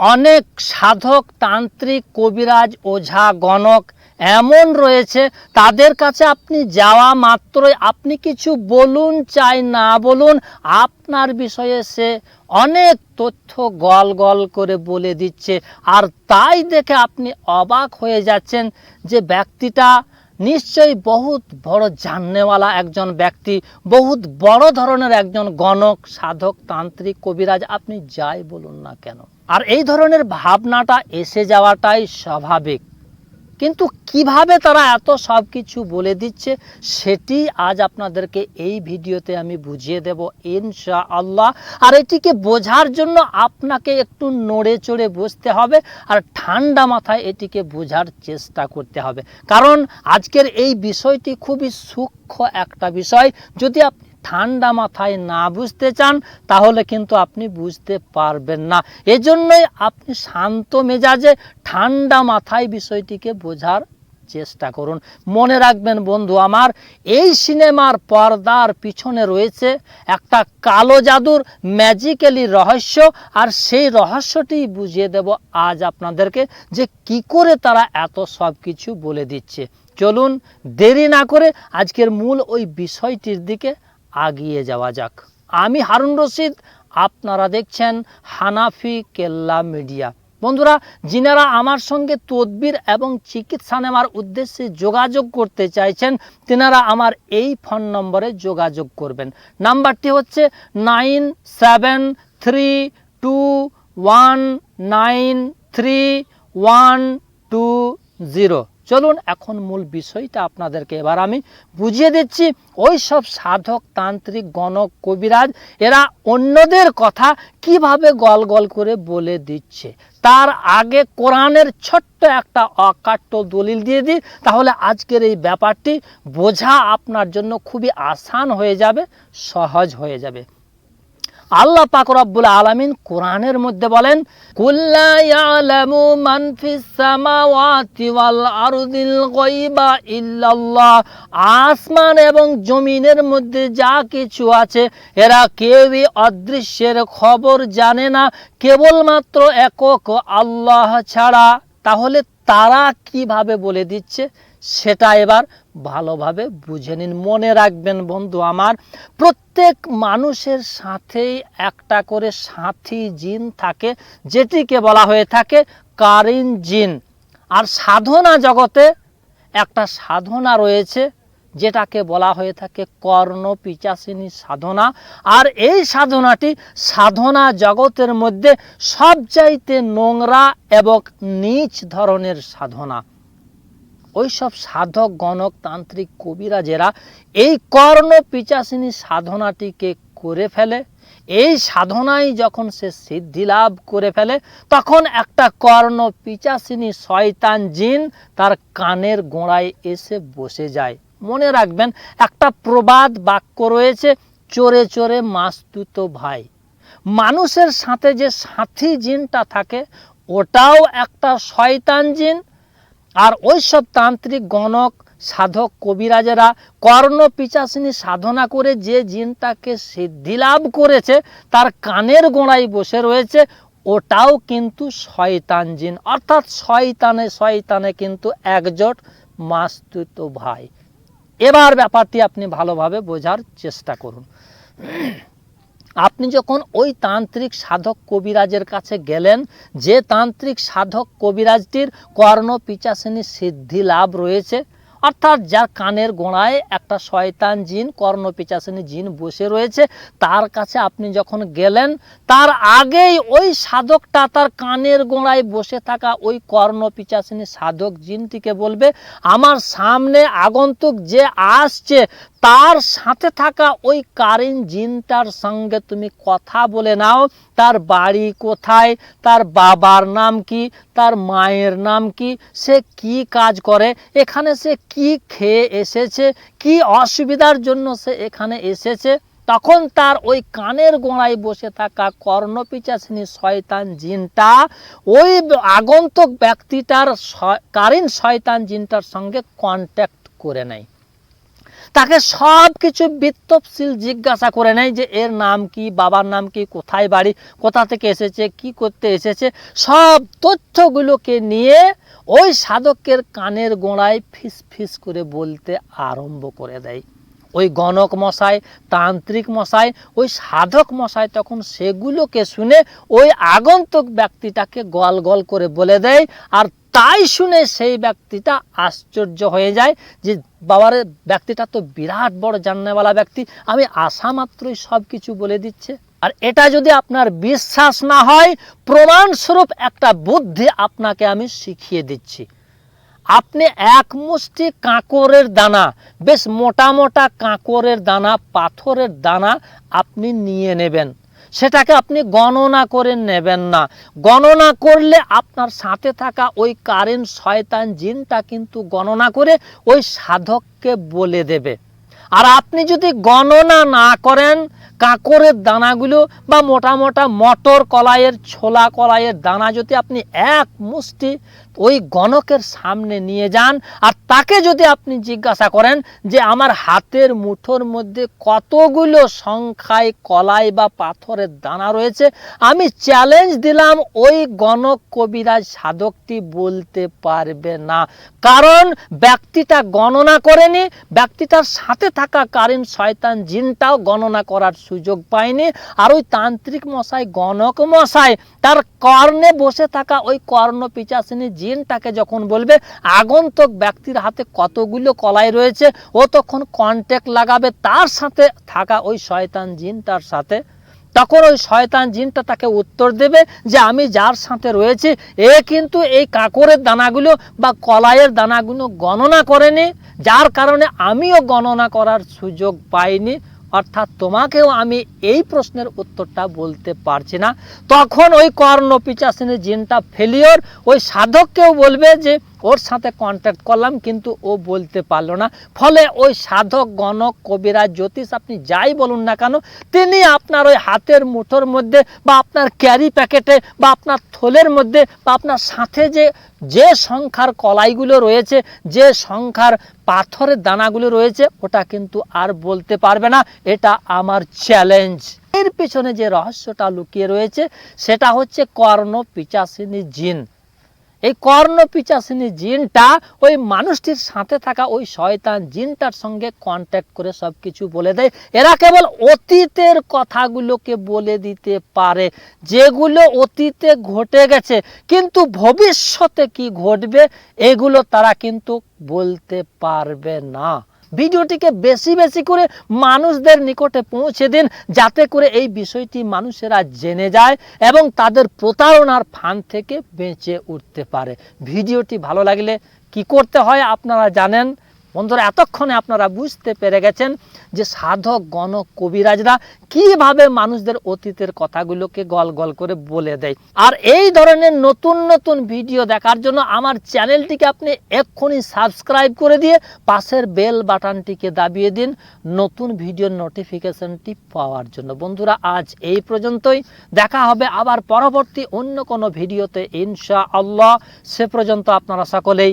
অনেক সাধক তান্ত্রিক, কবিরাজ, ওঝা, গণক এমন রয়েছে, তাদের কাছে আপনি যাওয়া মাত্রই আপনি কিছু বলুন, চাই না বলুন, আপনার বিষয়ে সে অনেক তথ্য গল গল করে বলে দিচ্ছে। আর তাই দেখে আপনি অবাক হয়ে যাচ্ছেন যে ব্যক্তিটা নিশ্চয়ই বহুত বড় জাননেওয়ালা একজন ব্যক্তি, বহুত বড় ধরনের একজন গণক, সাধক, তান্ত্রিক, কবিরাজ, আপনি যাই বলুন না কেন। আর এই ধরনের ভাবনাটা এসে যাওয়াটাই স্বাভাবিক। কিন্তু কীভাবে তারা এত সব কিছু বলে দিচ্ছে, সেটি আজ আপনাদেরকে এই ভিডিওতে আমি বুঝিয়ে দেব ইনশা আল্লাহ আর এটিকে বোঝার জন্য আপনাকে একটু নড়ে চড়ে বসতে হবে আর ঠান্ডা মাথায় এটিকে বোঝার চেষ্টা করতে হবে। কারণ আজকের এই বিষয়টি খুবই সূক্ষ্ম একটা বিষয়। যদি আপনি ঠান্ডা মাথায় না বুঝতে চান, তাহলে কিন্তু আপনি বুঝতে পারবেন না। এজন্যই আপনি শান্ত মেজাজে ঠান্ডা মাথায় বিষয়টিকে বোঝার চেষ্টা করুন। মনে রাখবেন বন্ধু, আমার এই সিনেমার পর্দার পিছনে রয়েছে একটা কালো জাদুর ম্যাজিক্যালি রহস্য, আর সেই রহস্যটি বুঝিয়ে দেব আজ আপনাদেরকে যে কি করে তারা এত সব কিছু বলে দিচ্ছে। চলুন দেরি না করে আজকের মূল ওই বিষয়টির দিকে আগিয়ে যাওয়া যাক। আমি হারুন রশিদ, আপনারা দেখছেন হানাফি কেল্লা মিডিয়া। বন্ধুরা, যিনারা আমার সঙ্গে তদবির এবং চিকিৎসা নেওয়ার উদ্দেশ্যে যোগাযোগ করতে চাইছেন, তেনারা আমার এই ফোন নম্বরে যোগাযোগ করবেন। নাম্বারটি হচ্ছে nine seven three two one nine three one two zero. চলুন এখন মূল বিষয়টা আপনাদেরকে এবার আমি বুঝিয়ে দিচ্ছি। ওই সব সাধক, তান্ত্রিক, গণক, কবিরাজ, এরা অন্যদের কথা কীভাবে গল গল করে বলে দিচ্ছে? তার আগে কোরআনের ছোট্ট একটা অকাট্য দলিল দিয়ে দিই, তাহলে আজকের এই ব্যাপারটি বোঝা আপনার জন্য খুবই আসান হয়ে যাবে, সহজ হয়ে যাবে। আল্লাহ পাক রব্বুল আলামিন কোরআনের মধ্যে বলেন ইল্লাল্লাহ। আসমান এবং জমিনের মধ্যে যা কিছু আছে, এরা কেউই অদৃশ্যের খবর জানে না। কেবলমাত্র একক আল্লাহ ছাড়া। তাহলে তারা কীভাবে বলে দিচ্ছে? সেটা এবার ভালোভাবে বুঝে নিন। মনে রাখবেন বন্ধু আমার, প্রত্যেক মানুষের সাথেই একটা করে সাথী জিন থাকে, যেটিকে বলা হয়ে থাকে কারিন জিন। আর সাধনা জগতে একটা সাধনা রয়েছে, যেটাকে বলা হয়ে থাকে কর্ণ পিচাসিনী সাধনা। আর এই সাধনাটি সাধনা জগতের মধ্যে সবচাইতে নোংরা এবং নিচ ধরনের সাধনা। ওইসব সাধক, গণক, তান্ত্রিক কবিরাজেরা এই কর্ণ পিচাসিনী সাধনাটিকে করে ফেলে, এই সাধনায় যখন সে সিদ্ধি লাভ করে ফেলে, তখন একটা কর্ণ পিচাসিনী শয়তান জিন তার কানের গোড়ায় এসে বসে যায়। মনে রাখবেন, একটা প্রবাদ বাক্য রয়েছে, চোরে চোরে মাস্তুত ভাই। মানুষের সাথে যে সাথী জিনটা থাকে, ওটাও একটা শয়তান জিন আর ওই সব তান্ত্রিক, গণক, সাধক, কবিরাজেরা কর্ণ পিচাসিনী সাধনা করে যে জিনটাকে সিদ্ধি লাভ করেছে, তার কানের গোড়ায় বসে রয়েছে, ওটাও কিন্তু শয়তান জিন। অর্থাৎ শয়তানে শয়তানে কিন্তু একজোট মাস্তুত ভাই। এবার ব্যাপারটি আপনি ভালোভাবে বোঝার চেষ্টা করুন। আপনি যখন ওই তান্ত্রিক সাধক কবিরাজের কাছে গেলেন, যে তান্ত্রিক সাধক কবিরাজটির কর্ণ পিচাসিনী সিদ্ধি লাভ রয়েছে অর্থাৎ যার কানের গোড়ায় একটা শয়তান জিন কর্ণ পিচাসিনী জিন বসে রয়েছে, তার কাছে আপনি যখন গেলেন, তার আগেই ওই সাধকটা তার কানের গোড়ায় বসে থাকা ওই কর্ণ পিচাসিনী সাধক জিনটিকে বলবে, আমার সামনে আগন্তুক যে আসছে, তার সাথে থাকা ওই কারিন জিনটার সঙ্গে তুমি কথা বলে নাও, তার বাড়ি কোথায়, তার বাবার নাম কি, তার মায়ের নাম কি, সে কি কাজ করে? এখানে সে কি খেয়ে এসেছে, কি অসুবিধার জন্য সে এখানে এসেছে? তখন তার ওই কানের গোড়ায় বসে থাকা কর্ণপিচাসিনী শয়তান জিনটা, ওই আগন্তক ব্যক্তিটার কারিন শয়তান জিনটার সঙ্গে কন্ট্যাক্ট করে নেয়। তাকে সব কিছু বিত্তশীল জিজ্ঞাসা করে নেয় যে এর নাম কি, বাবার নাম কি, কোথায় বাড়ি, কোথা থেকে এসেছে, কি করতে এসেছে। সব তথ্যগুলোকে নিয়ে ওই সাধকের কানের গোড়ায় ফিস ফিস করে বলতে আরম্ভ করে দেয়। ওই গণক মশাই, তান্ত্রিক মশাই, ওই সাধক মশাই তখন সেগুলোকে শুনে ওই আগন্তুক ব্যক্তিটাকে গল গল করে বলে দেয় আর তাই শুনে সেই ব্যক্তিটা আশ্চর্য হয়ে যায় যে, বাবার, ব্যক্তিটা তো বিরাট বড় জান্নেওয়ালা ব্যক্তি। আমি আসা মাত্রই সব কিছু বলে দিচ্ছে। আর এটা যদি আপনার বিশ্বাস না হয়, প্রমাণস্বরূপ একটা বুদ্ধি আপনাকে আমি শিখিয়ে দিচ্ছি। আপনি এক মুষ্টি কাঁকরের দানা, বেশ মোটা মোটা কাঁকরের দানা, পাথরের দানা আপনি নিয়ে নেবেন। সেটাকে আপনি গণনা করে নেবেন না। গণনা করলে আপনার সাথে থাকা ওই কারেন্ট শয়তান জিনটা কিন্তু গণনা করে ওই সাধককে বলে দেবে। আর আপনি যদি গণনা না করেন কাঁকরের দানাগুলো বা মোটা মোটা মটর কলাইয়ের, ছোলা কলাইয়ের দানা যদি আপনি এক মুষ্টি ওই গণকের সামনে নিয়ে যান আর তাকে যদি আপনি জিজ্ঞাসা করেন যে আমার হাতের মুঠোর মধ্যে কতগুলো সংখ্যায় কলাই বা পাথরের দানা রয়েছে, আমি চ্যালেঞ্জ দিলাম ওই গণক কবিরাজ সাধকটি বলতে পারবে না। কারণ ব্যক্তিটা গণনা করেনি, ব্যক্তিটার সাথে থাকা কারেন্ট শয়তান জিনটাও গণনা করার সুযোগ পায়নি। আর ওই তান্ত্রিক মশাই, গণক মশাই, তার কর্ণে বসে থাকা ওই কর্ণ পিচাসিনী জিনটাকে যখন বলবে, আগন্তুক ব্যক্তির হাতে কতগুলো কলাই রয়েছে, ও তখন কন্ট্যাক্ট লাগাবে তার সাথে থাকা ওই শয়তান জিনটার সাথে। তখন ওই শয়তান জিনটা তাকে উত্তর দেবে যে, আমি যার সাথে রয়েছে, এ কিন্তু এই কাকরের দানাগুলো বা কলাইয়ের দানাগুলো গণনা করেনি, যার কারণে আমিও গণনা করার সুযোগ পাইনি। অর্থাৎ তোমাকেও আমি এই প্রশ্নের উত্তরটা বলতে পারছি না। তখন ওই কর্ণ পিচাসিনী জিনটা ফেলিওর ওই সাধককেও বলবে যে ওর সাথে কন্ট্যাক্ট করলাম, কিন্তু ও বলতে পারল না। ফলে ওই সাধক, গণক, কবিরাজ, জ্যোতিষ, আপনি যাই বলুন না কেন, তিনি আপনার ওই হাতের মুঠোর মধ্যে বা আপনার ক্যারি প্যাকেটে বা আপনার থলের মধ্যে বা আপনার সাথে যে যে সংখ্যার কলাইগুলো রয়েছে, যে সংখ্যার পাথরের দানাগুলো রয়েছে, ওটা কিন্তু আর বলতে পারবে না। এটা আমার চ্যালেঞ্জ এর পেছনে যে রহস্যটা লুকিয়ে রয়েছে, সেটা হচ্ছে কর্ণ পিচাসিনী জিন। এই কর্ণ পিচাসিনী জিনটা ওই মানুষটির সাথে থাকা ওই শয়তান জিনটার সঙ্গে কন্ট্যাক্ট করে সব কিছু বলে দেয়। এরা কেবল অতীতের কথাগুলোকে বলে দিতে পারে, যেগুলো অতীতে ঘটে গেছে। কিন্তু ভবিষ্যতে কি ঘটবে, এগুলো তারা কিন্তু বলতে পারবে না। ভিডিওটিকে বেশি বেশি করে মানুষদের নিকটে পৌঁছে দিন, যাতে করে এই বিষয়টি মানুষেরা জেনে যায় এবং তাদের প্রতারণার ফান থেকে বেঁচে উঠতে পারে। ভিডিওটি ভালো লাগলে কি করতে হয় আপনারা জানেন? বন্ধুরা, এতক্ষণে আপনারা বুঝতে পেরে গেছেন যে সাধক গণ কবিরাজরা কীভাবে মানুষদের অতীতের কথাগুলোকে গল গল করে বলে দেয়। আর এই ধরনের নতুন নতুন ভিডিও দেখার জন্য আমার চ্যানেলটিকে আপনি এক্ষুনি সাবস্ক্রাইব করে দিয়ে পাশের বেল বাটনটিকে দাবিয়ে দিন, নতুন ভিডিওর নোটিফিকেশনটি পাওয়ার জন্য। বন্ধুরা, আজ এই পর্যন্তই। দেখা হবে আবার পরবর্তী অন্য কোনো ভিডিওতে ইনশা আল্লাহ সে পর্যন্ত আপনারা সকলেই